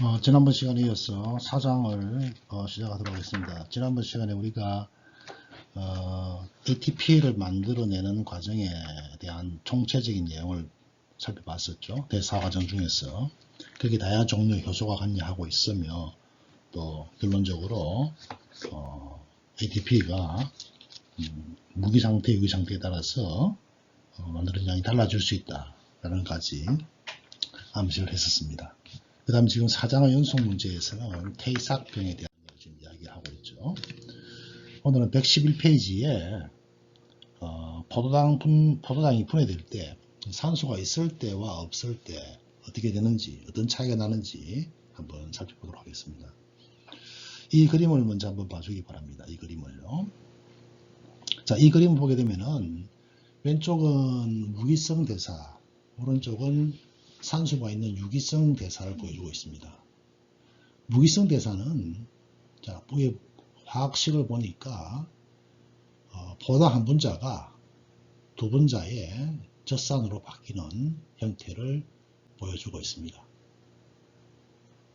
어, 지난번 시간에 이어서 사장을 어, 시작하도록 하겠습니다. 지난번 시간에 우리가 어, ATP를 만들어내는 과정에 대한 총체적인 내용을 살펴봤었죠. 대사 과정 중에서 거기 다양한 종류의 효소가 관여하고 있으며 또 결론적으로 어, ATP가 음, 무기 상태, 유기 상태에 따라서 어, 만들어진 양이 달라질 수 있다라는 까지 암시를 했었습니다. 그 다음 지금 사장의 연속 문제에서는 태이삭병에 대한 걸 지금 이야기하고 있죠. 오늘은 111페이지에 어, 포도당 분, 포도당이 분해될 때 산소가 있을 때와 없을 때 어떻게 되는지 어떤 차이가 나는지 한번 살펴보도록 하겠습니다. 이 그림을 먼저 한번 봐주기 바랍니다. 이 그림을요. 자, 이 그림을 보게 되면은 왼쪽은 무기성 대사, 오른쪽은 산소가 있는 유기성 대사를 보여주고 있습니다. 무기성 대사는 자, 화학식을 보니까 어, 보다 한 분자가 두 분자의 젖산으로 바뀌는 형태를 보여주고 있습니다.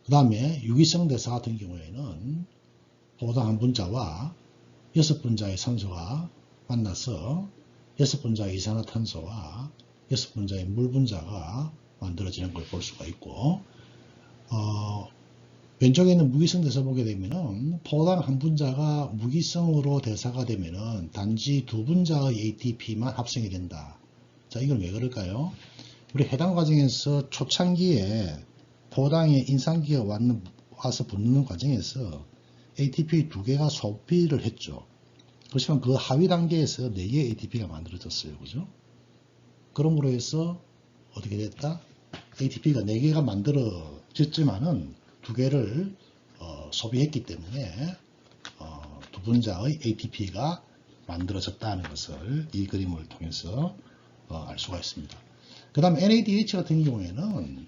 그 다음에 유기성 대사 같은 경우에는 보다 한 분자와 여섯 분자의 산소가 만나서 여섯 분자의 이산화탄소와 여섯 분자의 물 분자가 만들어지는 걸 볼 수가 있고 어, 왼쪽에 있는 무기성 대사 보게 되면은 포당 한 분자가 무기성으로 대사가 되면은 단지 두 분자의 ATP만 합성이 된다. 자, 이건 왜 그럴까요? 우리 해당 과정에서 초창기에 포당에 인산기가 왔는, 와서 붙는 과정에서 ATP 두 개가 소비를 했죠. 그렇지만 그 하위 단계에서 4개의 ATP가 만들어졌어요. 그죠? 그러므로 해서 어떻게 됐다? ATP가 4개가 만들어졌지만은 두 개를 어, 소비했기 때문에 어, 두 분자의 ATP가 만들어졌다는 것을 이 그림을 통해서 어, 알 수가 있습니다. 그 다음 NADH 같은 경우에는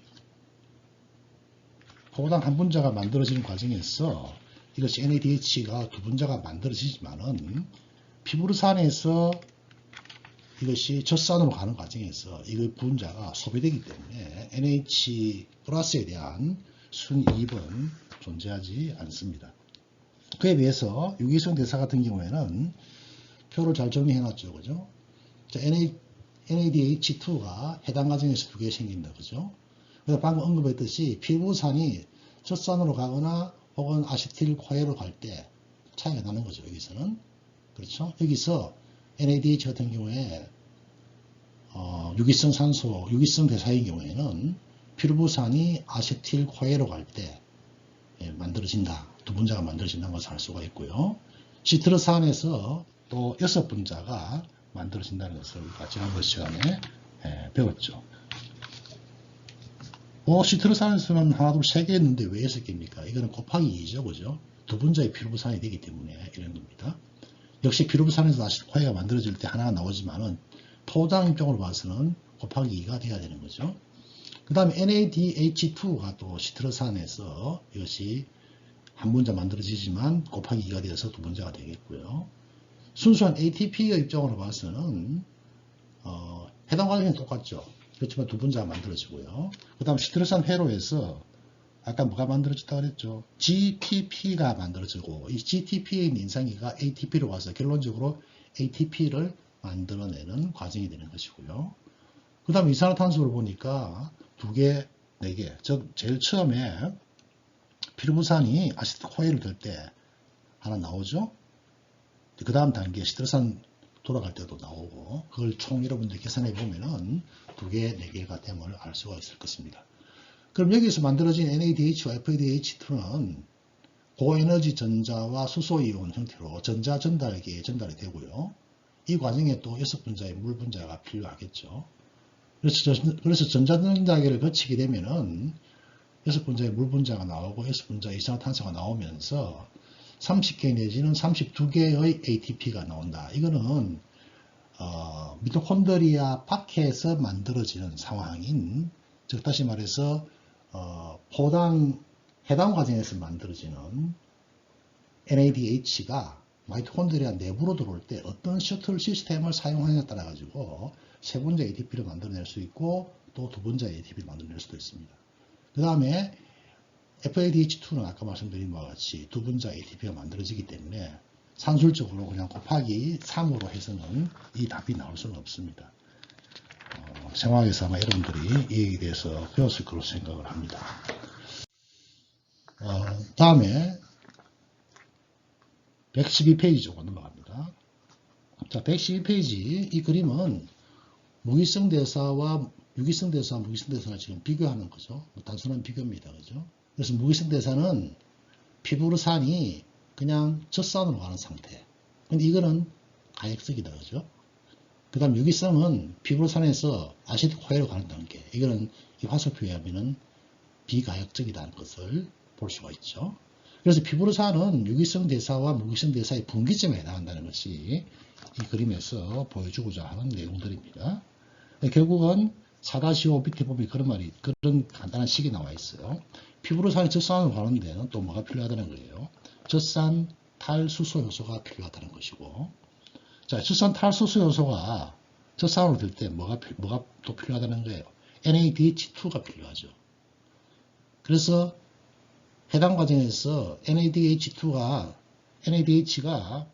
포당 한 분자가 만들어지는 과정에서 이것이 NADH가 두 분자가 만들어지지만은 피부르산에서 이것이 젖산으로 가는 과정에서 이 분자가 소비되기 때문에 NH 플러스에 대한 순이입은 존재하지 않습니다. 그에 비해서 유기성 대사 같은 경우에는 표를 잘 정리해 놨죠. 그죠? 자, NADH2가 해당 과정에서 두 개 생긴다. 그죠? 그래서 방금 언급했듯이 피부산이 젖산으로 가거나 혹은 아시틸 코에로 갈 때 차이가 나는 거죠. 여기서는. 그렇죠? 여기서 NADH 같은 경우에 어, 유기성 산소, 유기성 대사의 경우에는 피르부산이 아세틸 코에로 갈때 예, 만들어진다. 두 분자가 만들어진다는 것을 알 수가 있고요. 시트르산에서 또 여섯 분자가 만들어진다는 것을 지난번 시간에 예, 배웠죠. 어, 시트르산에서는 하나, 둘, 세 개 있는데 왜 여섯 개입니까? 이거는 곱하기 2죠. 그죠? 두 분자의 피르부산이 되기 때문에 이런 겁니다. 역시 피르부산에서 아시틸 코에가 만들어질 때 하나가 나오지만은 포장 입장으로 봐서는 곱하기 2가 돼야 되는 거죠. 그 다음에 NADH2가 또 시트러산에서 이것이 한 분자 만들어지지만 곱하기 2가 되어서 두 분자가 되겠고요. 순수한 ATP의 입장으로 봐서는 어, 해당 과정은 똑같죠. 그렇지만 두 분자가 만들어지고요. 그 다음 시트러산 회로에서 아까 뭐가 만들어졌다 그랬죠? GTP가 만들어지고 이 GTP의 인상기가 ATP로 와서 결론적으로 ATP를 만들어내는 과정이 되는 것이고요. 그 다음 이산화탄소를 보니까 두 개, 네 개. 즉, 제일 처음에 피르부산이 아시트 코일을 들때 하나 나오죠. 그 다음 단계 시트르산 돌아갈 때도 나오고 그걸 총 여러분들 계산해 보면은 두 개, 네 개가 됨을 알 수가 있을 것입니다. 그럼 여기서 만들어진 NADH와 FADH2는 고에너지 전자와 수소이온 형태로 전자 전달기에 전달이 되고요. 이 과정에 또 여섯 분자의 물 분자가 필요하겠죠. 그래서, 그래서 전자전자기를 거치게 되면은 여섯 분자의 물 분자가 나오고 여섯 분자의 이산화탄소가 나오면서 30개 내지는 32개의 ATP가 나온다. 이거는 어, 미토콘드리아 밖에서 만들어지는 상황인 즉 다시 말해서 어, 포당 해당 과정에서 만들어지는 NADH가 마이토콘드리아 내부로 들어올 때 어떤 셔틀 시스템을 사용하느냐에 따라 가지고 세 분자 ATP를 만들어낼 수 있고 또두 분자 ATP를 만들어낼 수도 있습니다. 그 다음에 FADH2는 아까 말씀드린 바와 같이 두 분자 ATP가 만들어지기 때문에 산술적으로 그냥 곱하기 3으로 해서는 이 답이 나올 수는 없습니다. 어, 생활에서 아마 여러분들이 이 얘기에 대해서 배웠을 거로 생각을 합니다. 어, 다음에 112페이지 쪽으로 넘어갑니다. 자, 112페이지 이 그림은 무기성 대사와 유기성 대사와 무기성 대사를 지금 비교하는 거죠. 뭐 단순한 비교입니다. 그죠? 그래서 무기성 대사는 피부르산이 그냥 젖산으로 가는 상태. 근데 이거는 가역적이다. 그죠? 그 다음 유기성은 피부르산에서 아시드 코에로 가는 단계. 이거는 이 화살표에 하면은 비가역적이라는 것을 볼 수가 있죠. 그래서 피부르산은 유기성 대사와 무기성 대사의 분기점에 해당한다는 것이 이 그림에서 보여주고자 하는 내용들입니다. 네, 결국은 4-5 밑에 보면 그런 말이, 그런 간단한 식이 나와 있어요. 피부르산이 젖산으로 가는 데는 또 뭐가 필요하다는 거예요. 젖산 탈수소 요소가 필요하다는 것이고, 자, 젖산 탈수소 요소가 젖산으로 될 때 뭐가, 필- 뭐가 또 필요하다는 거예요. NADH2가 필요하죠. 그래서 해당 과정에서 NADH2가, NADH가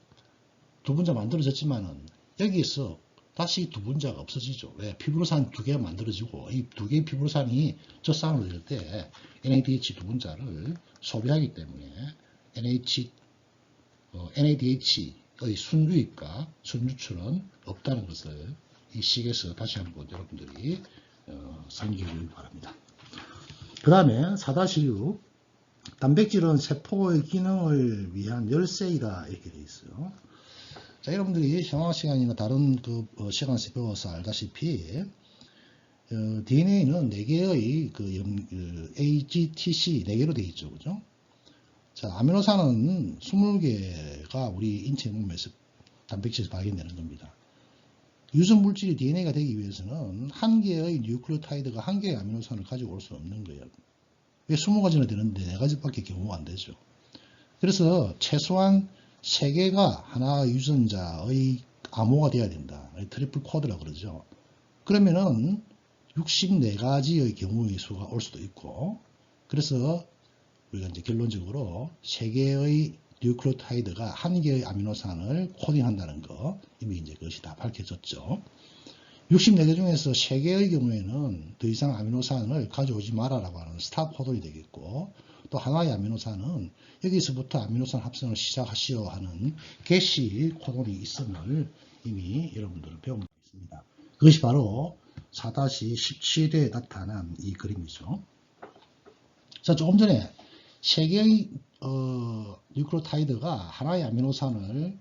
두 분자 만들어졌지만은 여기에서 다시 두 분자가 없어지죠. 왜? 피부로산 두 개가 만들어지고 이 두 개의 피부로산이 젖산으로 될 때 NADH 두 분자를 소비하기 때문에 NH, 어, NADH 의 순유입과 순유출은 없다는 것을 이 식에서 다시 한번 여러분들이 어, 상기해 주길 바랍니다. 그 다음에 4-6 단백질은 세포의 기능을 위한 열쇠이다 이렇게 되어 있어요. 자, 여러분들이 형화 시간이나 다른 그 어, 시간에서 배워서 알다시피 어, DNA는 4개의 그, 염- 그 AGTC 4개로 되어 있죠. 그죠? 자, 아미노산은 20개가 우리 인체 몸에서 단백질에서 발견되는 겁니다. 유전 물질이 DNA가 되기 위해서는 한 개의 뉴클리오타이드가 한 개의 아미노산을 가지고 올 수 없는 거예요. 왜 20가지나 되는데 4가지밖에 경우가 안 되죠. 그래서 최소한 3개가 하나 유전자의 암호가 돼야 된다. 트리플 코드라 그러죠. 그러면은 64가지의 경우의 수가 올 수도 있고, 그래서 우리가 이제 결론적으로 3개의 뉴클리오타이드가 한 개의 아미노산을 코딩한다는 거, 이미 이제 그것이 다 밝혀졌죠. 64개 중에서 3개의 경우에는 더 이상 아미노산을 가져오지 마라라고 하는 스탑 코드이 되겠고, 또 하나의 아미노산은 여기서부터 아미노산 합성을 시작하시오 하는 개시 코돈이 있음을 이미 여러분들은 배운 바 있습니다. 그것이 바로 4-17에 나타난 이 그림이죠. 자, 조금 전에 세 개의 어, 뉴클로타이드가 하나의 아미노산을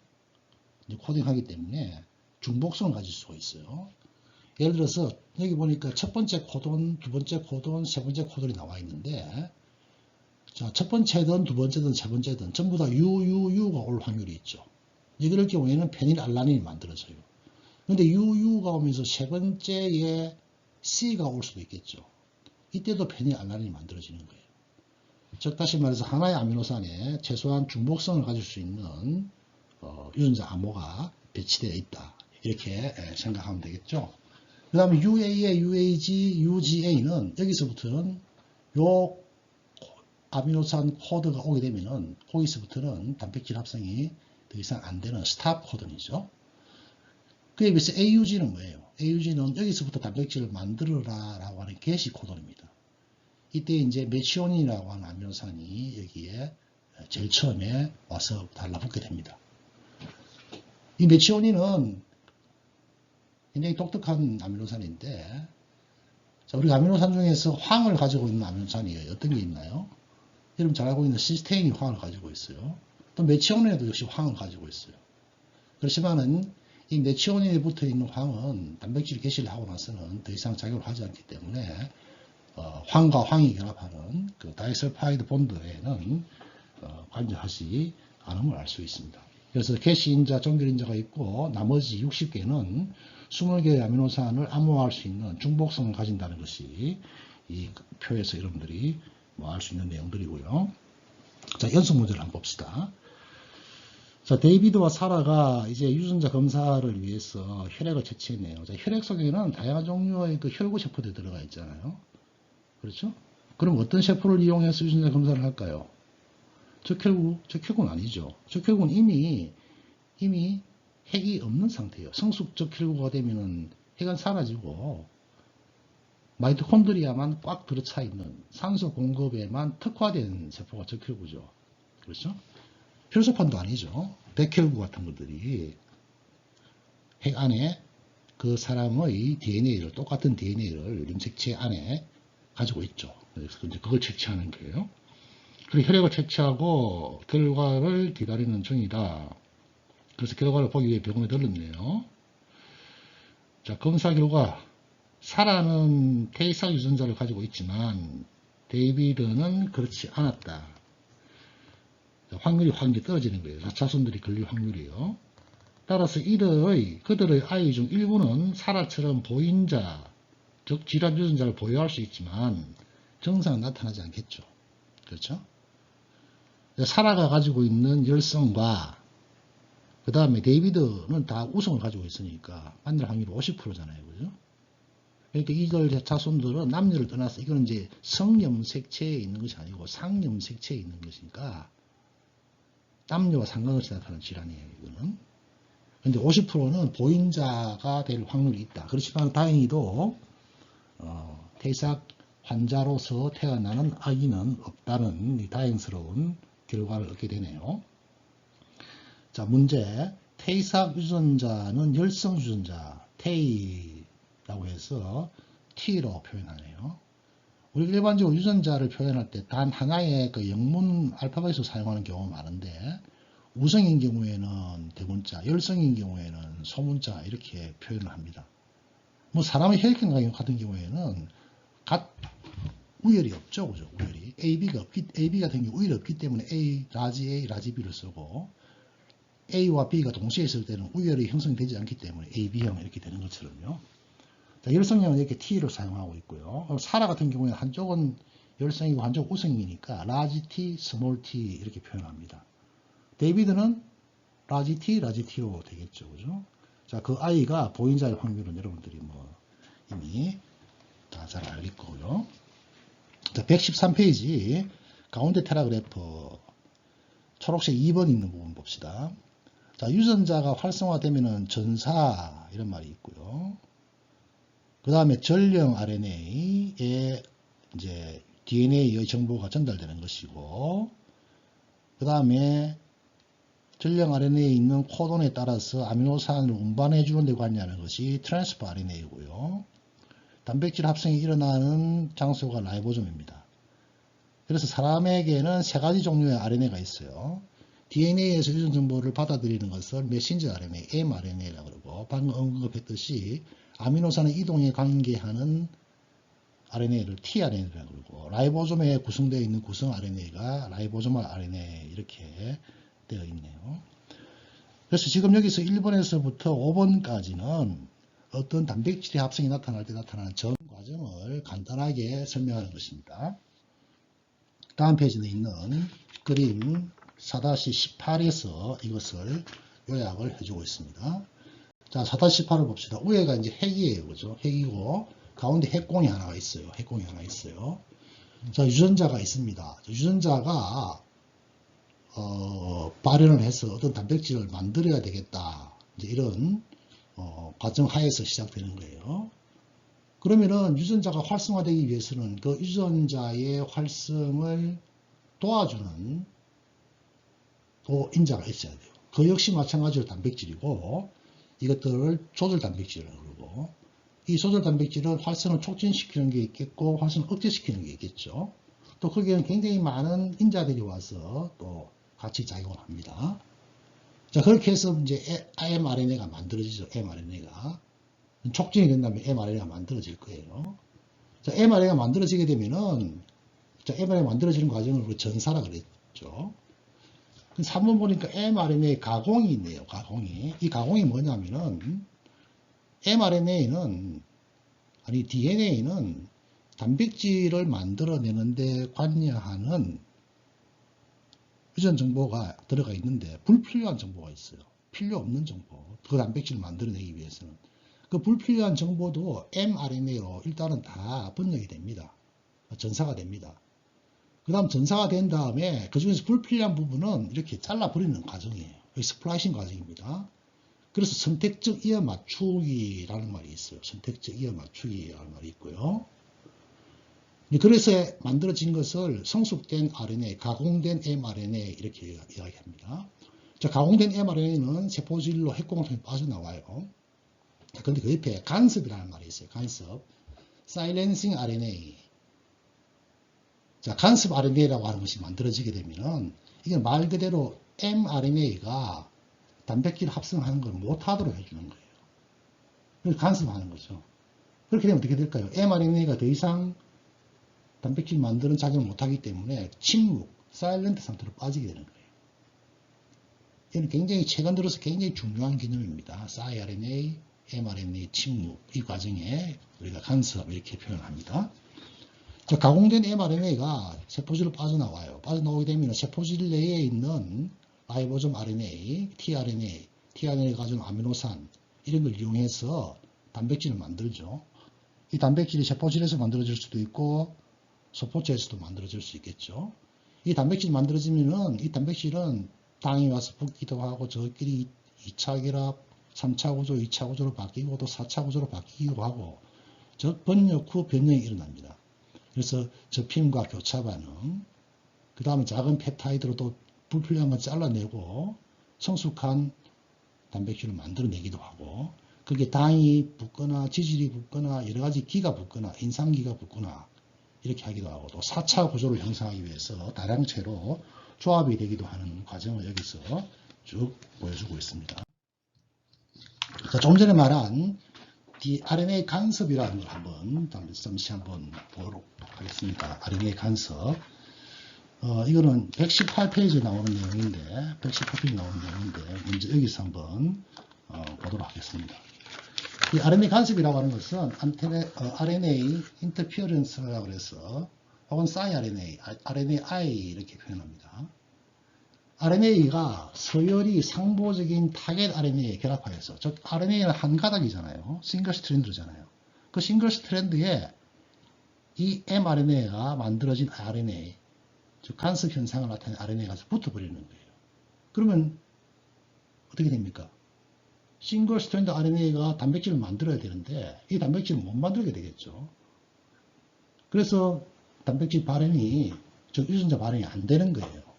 코딩하기 때문에 중복성을 가질 수가 있어요. 예를 들어서 여기 보니까 첫 번째 코돈, 두 번째 코돈, 세 번째 코돈이 나와 있는데 자, 첫 번째든 두 번째든 세 번째든 전부 다 UUU가 올 확률이 있죠. 이럴 경우에는 페닐 알라닌이 만들어져요. 근데 UU가 오면서 세 번째에 C가 올 수도 있겠죠. 이때도 페닐 알라닌이 만들어지는 거예요. 즉 다시 말해서 하나의 아미노산에 최소한 중복성을 가질 수 있는 어, 유전자 암호가 배치되어 있다. 이렇게 에, 생각하면 되겠죠. 그 다음에 UA에 UAG, UGA는 여기서부터는 요 아미노산 코드가 오게 되면은 거기서부터는 단백질 합성이 더 이상 안 되는 스탑 코드이죠. 그에 비해서 AUG는 뭐예요? AUG는 여기서부터 단백질을 만들어라 라고 하는 게시 코드입니다. 이때 이제 메치오닌이라고 하는 아미노산이 여기에 제일 처음에 와서 달라붙게 됩니다. 이 메치오닌은 굉장히 독특한 아미노산인데 자, 우리 아미노산 중에서 황을 가지고 있는 아미노산이 어떤 게 있나요? 여러분 잘 알고 있는 시스테인이 황을 가지고 있어요. 또 메치오닌에도 역시 황을 가지고 있어요. 그렇지만은 이 메치오닌에 붙어 있는 황은 단백질 개시를 하고 나서는 더 이상 작용을 하지 않기 때문에 어, 황과 황이 결합하는 그 다이설파이드 본드에는 어, 관여하지 않음을 알 수 있습니다. 그래서 개시 인자, 종결 인자가 있고 나머지 60개는 20개의 아미노산을 암호화할 수 있는 중복성을 가진다는 것이 이 표에서 여러분들이 뭐 알 수 있는 내용들이고요. 자, 연속 문제를 한번 봅시다. 자, 데이비드와 사라가 이제 유전자 검사를 위해서 혈액을 채취했네요. 자, 혈액 속에는 다양한 종류의 그 혈구 세포들이 들어가 있잖아요. 그렇죠? 그럼 어떤 세포를 이용해서 유전자 검사를 할까요? 적혈구, 적혈구는 아니죠. 적혈구는 이미, 이미 핵이 없는 상태예요. 성숙 적혈구가 되면은 핵은 사라지고, 마이토콘드리아만 꽉 들어차 있는 산소 공급에만 특화된 세포가 적혈구죠. 그렇죠? 혈소판도 아니죠. 백혈구 같은 것들이 핵 안에 그 사람의 DNA를, 똑같은 DNA를 염색체 안에 가지고 있죠. 그래서 이제 그걸 채취하는 거예요. 그리고 혈액을 채취하고 결과를 기다리는 중이다. 그래서 결과를 보기 위해 병원에 들렀네요. 자, 검사 결과. 사라는 테이사 유전자를 가지고 있지만 데이비드는 그렇지 않았다. 자, 확률이 확률이 떨어지는 거예요. 자손들이 걸릴 확률이요. 따라서 이들의 그들의 아이 중 일부는 사라처럼 보인자, 즉 질환 유전자를 보유할 수 있지만 증상은 나타나지 않겠죠. 그렇죠? 사라가 가지고 있는 열성과 그 다음에 데이비드는 다 우성을 가지고 있으니까 만날 확률이 50%잖아요. 그죠? 그러니까 이걸 자손들은 남녀를 떠나서 이거는 이제 성염색체에 있는 것이 아니고 상염색체에 있는 것이니까 남녀와 상관없이 나타나는 질환이에요. 이거는. 근데 50%는 보인자가 될 확률이 있다. 그렇지만 다행히도 어, 태삭 환자로서 태어나는 아기는 없다는 이 다행스러운 결과를 얻게 되네요. 자, 문제. 태이삭 유전자는 열성 유전자, 테이라고 해서 T로 표현하네요. 우리 일반적으로 유전자를 표현할 때 단 하나의 그 영문 알파벳을 사용하는 경우가 많은데, 우성인 경우에는 대문자, 열성인 경우에는 소문자 이렇게 표현을 합니다. 뭐 사람의 혈액형 같은 경우에는 갓 우열이 없죠, 그죠? 우열이 AB가 없기, AB 같은 경우 우열이 없기 때문에 A 라지 A 라지 B를 쓰고 A와 B가 동시에 있을 때는 우열이 형성되지 않기 때문에 AB형 이렇게 되는 것처럼요. 자, 열성형은 이렇게 T를 사용하고 있고요. 사라 같은 경우에는 한쪽은 열성이고 한쪽은 우성이니까 라지 T, 스몰 T 이렇게 표현합니다. 데이비드는 라지 T, 라지 T로 되겠죠. 그죠? 자, 그 아이가 보인자의 확률은 여러분들이 뭐 이미 다 잘 알릴 거고요. 자, 113페이지 가운데 테라그래프 초록색 2번 있는 부분 봅시다. 자, 유전자가 활성화되면은 전사 이런 말이 있고요. 그 다음에 전령 RNA에 이제 DNA의 정보가 전달되는 것이고, 그 다음에 전령 RNA에 있는 코돈에 따라서 아미노산을 운반해 주는 데 관여하는 것이 트랜스퍼 RNA이고요. 단백질 합성이 일어나는 장소가 라이보좀입니다. 그래서 사람에게는 세 가지 종류의 RNA가 있어요. DNA에서 유전 정보를 받아들이는 것을 메신저 RNA, mRNA라고 그러고 방금 언급했듯이 아미노산의 이동에 관계하는 RNA를 tRNA라고 그러고 라이보솜에 구성되어 있는 구성 RNA가 라이보소말 RNA 이렇게 되어 있네요. 그래서 지금 여기서 1번에서부터 5번까지는 어떤 단백질의 합성이 나타날 때 나타나는 전 과정을 간단하게 설명하는 것입니다. 다음 페이지에 있는 그림 4-18에서 이것을 요약을 해주고 있습니다. 자, 4-18을 봅시다. 위에가 이제 핵이에요. 그죠? 핵이고, 가운데 핵공이 하나가 있어요. 핵공이 하나 있어요. 자, 유전자가 있습니다. 유전자가, 어, 발현을 해서 어떤 단백질을 만들어야 되겠다. 이제 이런, 어, 과정 하에서 시작되는 거예요. 그러면은 유전자가 활성화되기 위해서는 그 유전자의 활성을 도와주는 또 인자가 있어야 돼요. 그 역시 마찬가지로 단백질이고 이것들을 조절 단백질이라고 그러고 이 조절 단백질은 활성을 촉진시키는 게 있겠고 활성을 억제시키는 게 있겠죠. 또 거기에는 굉장히 많은 인자들이 와서 또 같이 작용을 합니다. 자 그렇게 해서 이제 mRNA가 만들어지죠. mRNA가 촉진이 된다면 mRNA가 만들어질 거예요. 자 mRNA가 만들어지게 되면은 자 mRNA가 만들어지는 과정을 전사라 그랬죠. 3번 보니까 mRNA 가공이 있네요. 가공이. 이 가공이 뭐냐면은 mRNA는 아니 DNA는 단백질을 만들어내는데 관여하는 유전 정보가 들어가 있는데 불필요한 정보가 있어요. 필요 없는 정보. 그 단백질을 만들어내기 위해서는. 그 불필요한 정보도 mRNA로 일단은 다 번역이 됩니다. 전사가 됩니다. 그 다음 전사가 된 다음에 그 중에서 불필요한 부분은 이렇게 잘라버리는 과정이에요. 스플라이싱 과정입니다. 그래서 선택적 이어 맞추기라는 말이 있어요. 선택적 이어 맞추기라는 말이 있고요. 네, 그래서 만들어진 것을 성숙된 RNA, 가공된 mRNA 이렇게 이야기합니다. 자, 가공된 mRNA는 세포질로 핵공통에 빠져나와요. 그런데 그 옆에 간섭이라는 말이 있어요. 간섭. 사이렌싱 RNA. 자, 간섭 RNA라고 하는 것이 만들어지게 되면은 이게 말 그대로 mRNA가 단백질 합성하는 걸 못하도록 해주는 거예요. 그래서 간섭하는 거죠. 그렇게 되면 어떻게 될까요? mRNA가 더 이상 단백질 만드는 작용을 못하기 때문에 침묵, 사일런트 상태로 빠지게 되는 거예요. 이는 굉장히 최근 들어서 굉장히 중요한 개념입니다. siRNA, mRNA 침묵 이 과정에 우리가 간섭 이렇게 표현합니다. 자, 가공된 mRNA가 세포질로 빠져나와요. 빠져나오게 되면 세포질 내에 있는 라이보좀 RNA, tRNA, tRNA가 가진 아미노산 이런 걸 이용해서 단백질을 만들죠. 이 단백질이 세포질에서 만들어질 수도 있고 소포체에서도 만들어질 수 있겠죠. 이 단백질이 만들어지면은 이 단백질은 땅이 와서 붙기도 하고 저끼리 2차 결합, 3차 구조, 2차 구조로 바뀌고 또 4차 구조로 바뀌기도 하고 즉 번역 후 변형이 일어납니다. 그래서 접힘과 교차 반응, 그 다음에 작은 펩타이드로 또 불필요한 걸 잘라내고 성숙한 단백질을 만들어내기도 하고 그게 당이 붙거나 지질이 붙거나 여러 가지 기가 붙거나 인상기가 붙거나 이렇게 하기도 하고 또 4차 구조를 형성하기 위해서 다량체로 조합이 되기도 하는 과정을 여기서 쭉 보여주고 있습니다. 자, 좀 전에 말한 RNA 간섭이라는 걸 한번 잠시 한번 보도록 하겠습니다. RNA 간섭. 어, 이거는 118페이지에 나오는 내용인데, 118페이지 나오는 내용인데, 먼저 여기서 한번 어, 보도록 하겠습니다. 이 RNA 간섭이라고 하는 것은 안테네, 어, RNA 인터피어런스라고 해서 혹은 siRNA, RNAi 이렇게 표현합니다. RNA가 서열이 상보적인 타겟 RNA에 결합하여서 즉 RNA는 한 가닥이잖아요. 싱글 스트랜드잖아요. 그 싱글 스트랜드에 이 mRNA가 만들어진 RNA 즉 간섭 현상을 나타내는 RNA가 붙어버리는 거예요. 그러면 어떻게 됩니까? 싱글 스트랜드 RNA가 단백질을 만들어야 되는데 이 단백질을 못 만들게 되겠죠. 그래서 단백질 발현이 즉 유전자 발현이 안 되는 거예요.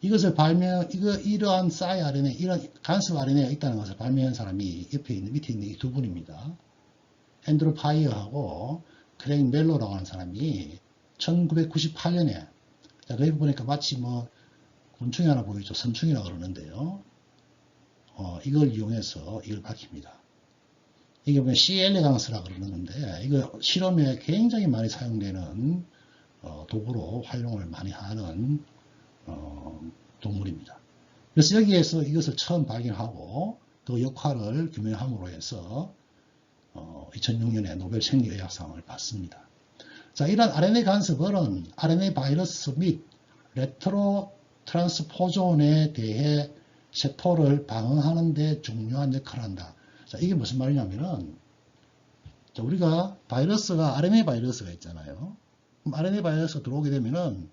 이것을 발명, 이거, 이러한 싸이 RNA, 이런 간섭 RNA가 있다는 것을 발명한 사람이 옆에 있는, 밑에 있는 이 두 분입니다. 앤드루 파이어하고 크레인 멜로라고 하는 사람이 1998년에, 자, 여기 보니까 마치 뭐, 곤충이 하나 보이죠. 선충이라고 그러는데요. 어, 이걸 이용해서 이걸 밝힙니다. 이게 보면 CL강스라고 그러는 건데, 이거 실험에 굉장히 많이 사용되는 어, 도구로 활용을 많이 하는 어, 동물입니다. 그래서 여기에서 이것을 처음 발견하고 그 역할을 규명함으로 해서 어, 2006년에 노벨 생리의학상을 받습니다. 자, 이런 RNA 간섭은 RNA 바이러스 및 레트로 트랜스포존에 대해 세포를 방어하는 데 중요한 역할을 한다. 자, 이게 무슨 말이냐면은 자, 우리가 바이러스가 RNA 바이러스가 있잖아요. RNA 바이러스가 들어오게 되면은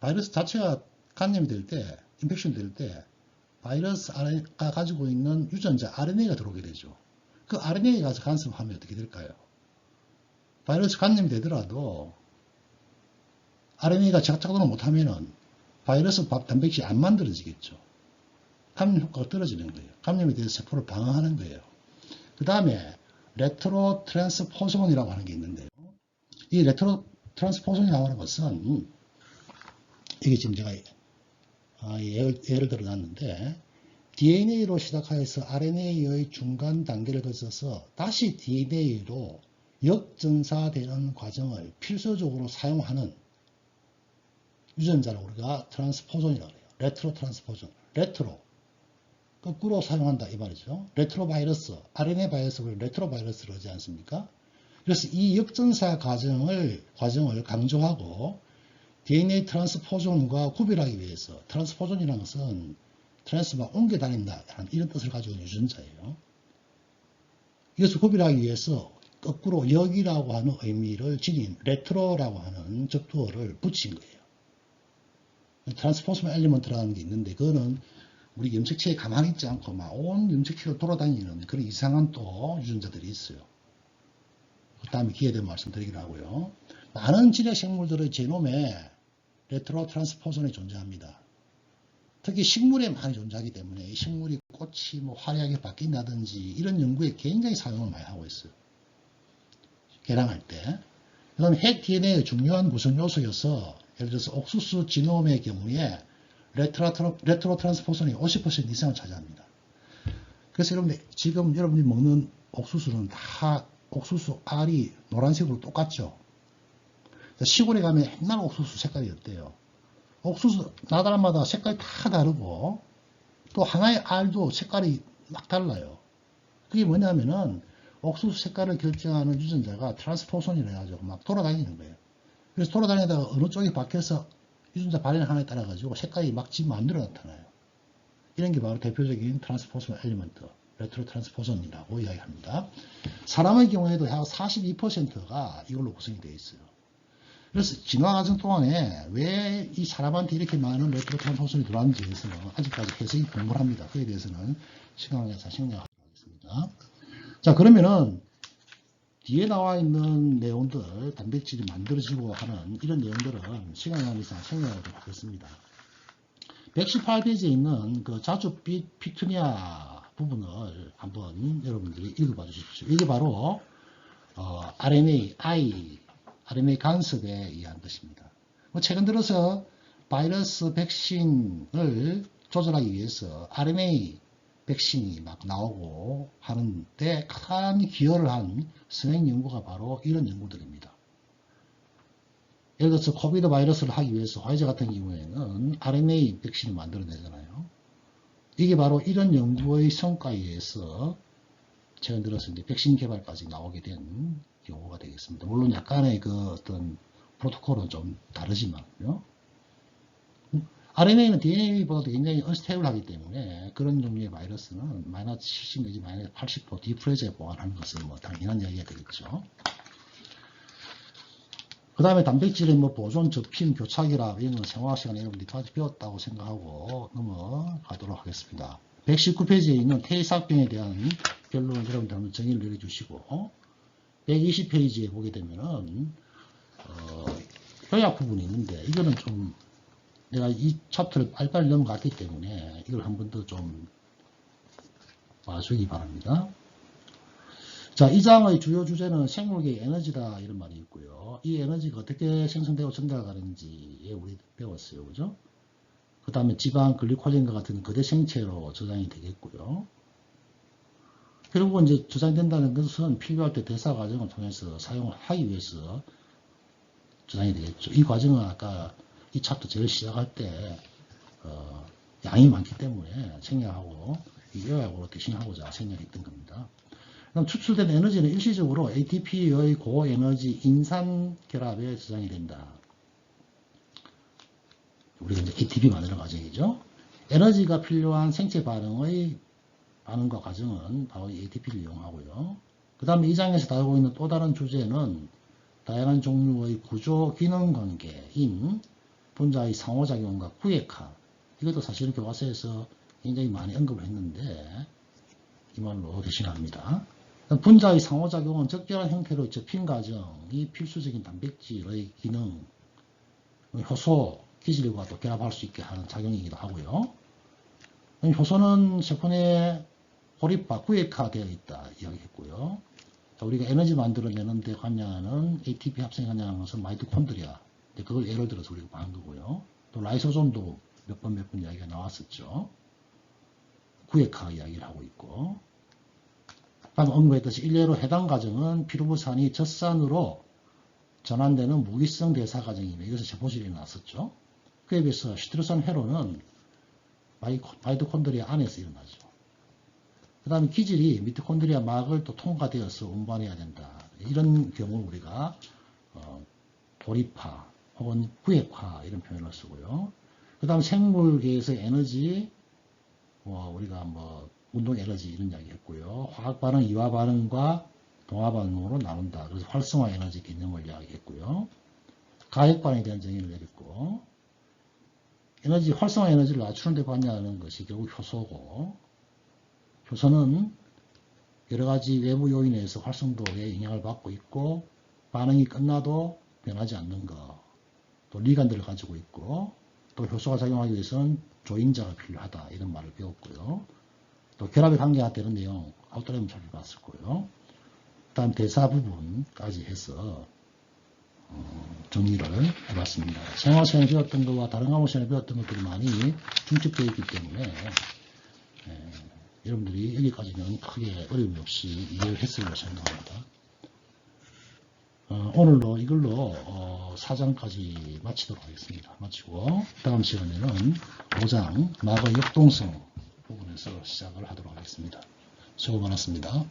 바이러스 자체가 감염이 될 때, 인펙션 될 때, 바이러스가 가지고 있는 유전자 RNA가 들어오게 되죠. 그 RNA가 간섭하면 어떻게 될까요? 바이러스 감염이 되더라도 RNA가 작작동을 못하면은 바이러스 단백질이 안 만들어지겠죠. 감염 효과가 떨어지는 거예요. 감염에 대해서 세포를 방어하는 거예요. 그 다음에 레트로 트랜스포손이라고 하는 게 있는데요. 이 레트로 트랜스포손이라고 하는 것은 이게 지금 제가 아, 예를, 예를 들어 놨는데 DNA로 시작하여서 RNA의 중간 단계를 거쳐서 다시 DNA로 역전사되는 과정을 필수적으로 사용하는 유전자를 우리가 트랜스포존이라고 해요. 레트로 트랜스포존. 레트로. 거꾸로 사용한다 이 말이죠. 레트로 바이러스, RNA 바이러스를 레트로 바이러스로 하지 않습니까? 그래서 이 역전사 과정을 과정을 강조하고 DNA 트랜스포존과 구별하기 위해서 트랜스포존이라는 것은 트랜스가 옮겨 다닌다 이런 뜻을 가지고 있는 유전자예요. 이것을 구별하기 위해서 거꾸로 여기라고 하는 의미를 지닌 레트로라고 하는 접두어를 붙인 거예요. 트랜스포스먼 엘리먼트라는 게 있는데 그거는 우리 염색체에 가만히 있지 않고 막 온 염색체로 돌아다니는 그런 이상한 또 유전자들이 있어요. 그 다음에 기회 되면 말씀드리기로 하고요. 많은 지뢰 생물들의 제놈에 레트로 트랜스포선이 존재합니다. 특히 식물에 많이 존재하기 때문에 이 식물이 꽃이 뭐 화려하게 바뀐다든지 이런 연구에 굉장히 사용을 많이 하고 있어요. 개량할 때. 그 다음에 핵 DNA의 중요한 구성 요소여서 예를 들어서 옥수수 지놈의 경우에 레트로, 레트로 트랜스포선이 50% 이상을 차지합니다. 그래서 여러분들 지금 여러분이 먹는 옥수수는 다 옥수수 알이 노란색으로 똑같죠. 시골에 가면 옛날 옥수수 색깔이 어때요? 옥수수 나라마다 색깔이 다 다르고 또 하나의 알도 색깔이 막 달라요. 그게 뭐냐면은 옥수수 색깔을 결정하는 유전자가 트랜스포선이라 해가지고 막 돌아다니는 거예요. 그래서 돌아다니다가 어느 쪽이 바뀌어서 유전자 발현 하나에 따라 가지고 색깔이 막 지 마음대로 나타나요. 이런 게 바로 대표적인 트랜스포선 엘리먼트, 레트로 트랜스포선이라고 이야기합니다. 사람의 경우에도 약 42%가 이걸로 구성이 되어 있어요. 그래서 진화 과정 동안에 왜 이 사람한테 이렇게 많은 레트로 트랜스포선이 들어왔는지에 대해서는 아직까지 해석이 공부합니다. 그에 대해서는 내서 생략하도록 하겠습니다. 자 그러면은 뒤에 나와 있는 내용들 단백질이 만들어지고 하는 이런 내용들은 시간 관계상 생략하도록 하겠습니다. 118페이지에 있는 그 자주빛 피투니아 부분을 한번 여러분들이 읽어봐 주십시오. 이게 바로 어, RNA, I, RNA 간섭에 의한 것입니다. 뭐 최근 들어서 바이러스 백신을 조절하기 위해서 RNA 백신이 막 나오고 하는데 큰 기여를 한 선행 연구가 바로 이런 연구들입니다. 예를 들어서 코비드 바이러스를 하기 위해서 화이자 같은 경우에는 RNA 백신을 만들어내잖아요. 이게 바로 이런 연구의 성과에 의해서 최근 들어서 이제 백신 개발까지 나오게 된 경우가 되겠습니다. 물론 약간의 그 어떤 프로토콜은 좀 다르지만요. RNA는 DNA보다도 굉장히 언스테이블하기 때문에 그런 종류의 바이러스는 마이너스 70 내지 마이너스 80% 디프레저에 보관하는 것은 뭐 당연한 이야기가 되겠죠. 그 다음에 단백질의 뭐 보존, 접힘, 교착이라 이런 건 생화학 시간에 여러분들이 배웠다고 생각하고 넘어가도록 하겠습니다. 119페이지에 있는 태의삭병에 대한 결론을 여러분들 한번 정의를 내려주시고 120페이지에 보게 되면은 어, 요약 부분이 있는데 이거는 좀 내가 이 챕터를 빨리빨리 넘어갔기 때문에 이걸 한 번 더 좀 봐주기 바랍니다. 자, 이 장의 주요 주제는 생물계의 에너지다 이런 말이 있고요. 이 에너지가 어떻게 생성되고 전달가는지에 우리 배웠어요. 그죠? 그 다음에 지방, 글리콜린과 같은 거대 생체로 저장이 되겠고요. 그리고 이제 저장된다는 것은 필요할 때 대사 과정을 통해서 사용을 하기 위해서 저장이 되겠죠. 이 과정은 아까 이 차트 제일 시작할 때 어, 양이 많기 때문에 생략하고 이 요약으로 대신하고자 생략했던 겁니다. 그럼 추출된 에너지는 일시적으로 ATP의 고에너지 인산 결합에 저장이 된다. 우리가 이제 ATP 만드는 과정이죠. 에너지가 필요한 생체 반응의 반응과 과정은 바로 ATP를 이용하고요. 그 다음에 이 장에서 다루고 있는 또 다른 주제는 다양한 종류의 구조 기능 관계인 분자의 상호작용과 구획화 이것도 사실은 교과서에서 굉장히 많이 언급을 했는데 이 말로 대신합니다. 분자의 상호작용은 적절한 형태로 접힌 과정이 필수적인 단백질의 기능, 효소, 기질과 또 결합할 수 있게 하는 작용이기도 하고요. 효소는 세포내 고립화, 구획화되어 있다 이야기했고요. 우리가 에너지 만들어내는 데 관여하는 ATP 합성에 관여하는 것은 마이토콘드리아. 그걸 예를 들어서 우리가 보는 거고요. 또 라이소솜도 몇 번 몇 번 이야기가 나왔었죠. 구획화 이야기를 하고 있고 방금 언급했듯이 일례로 해당 과정은 피루부산이 젖산으로 전환되는 무기성 대사 과정이며 이것을 세포질이 나왔었죠. 그에 비해서 시트루산 회로는 마이토콘드리아 안에서 일어나죠. 그 다음에 기질이 미토콘드리아 막을 또 통과되어서 운반해야 된다. 이런 경우 우리가 어, 돌입화 혹은 구획화 이런 표현을 쓰고요. 그 다음 생물계에서 에너지 뭐 우리가 뭐 운동 에너지 이런 이야기 했고요. 화학 반응, 이화 반응과 동화 반응으로 나눈다. 그래서 활성화 에너지 개념을 이야기했고요. 가액 반응에 대한 정의를 내렸고 에너지 활성화 에너지를 낮추는 데 관여하는 것이 결국 효소고 효소는 여러 가지 외부 요인에 의해서 활성도에 영향을 받고 있고 반응이 끝나도 변하지 않는 것, 또 리간들을 가지고 있고 또 효소가 작용하기 위해서는 조인자가 필요하다 이런 말을 배웠고요. 또 결합의 관계가 되는 내용 아웃도레임 살펴봤을 거고요. 다음 대사 부분까지 해서 어, 정리를 해봤습니다. 생활 시간에 배웠던 것과 다른 과목 시간에 배웠던 것들이 많이 중첩되어 있기 때문에 예, 여러분들이 여기까지는 크게 어려움이 없이 이해를 했으리라 생각합니다. 어, 오늘로 이걸로 어, 4장까지 마치도록 하겠습니다. 마치고 다음 시간에는 5장 마거 역동성 부분에서 시작을 하도록 하겠습니다. 수고 많았습니다.